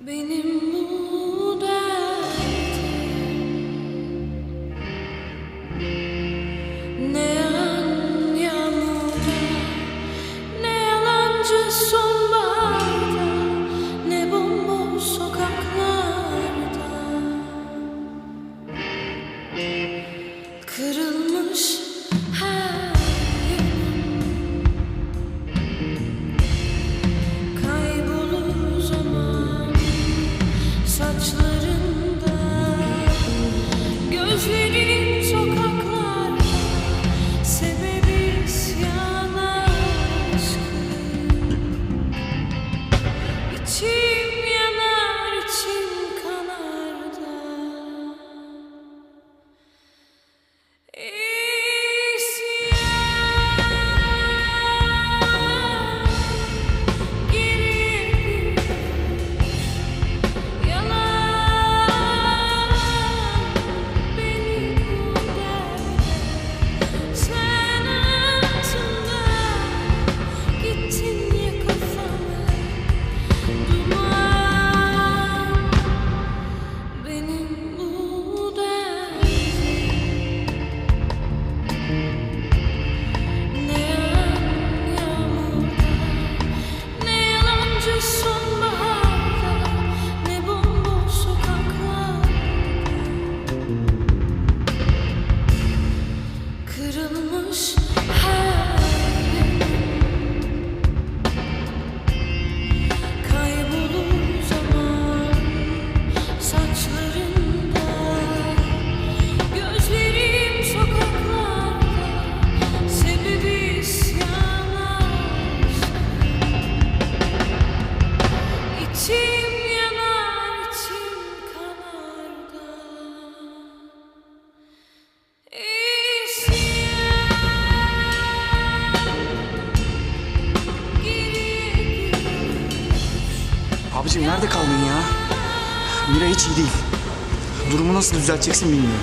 Benim bu derdim. Ne an yağmurda Ne yalancı son Abicim nerede kaldın ya? Mira hiç iyi değil. Durumu nasıl düzelteceksin bilmiyorum.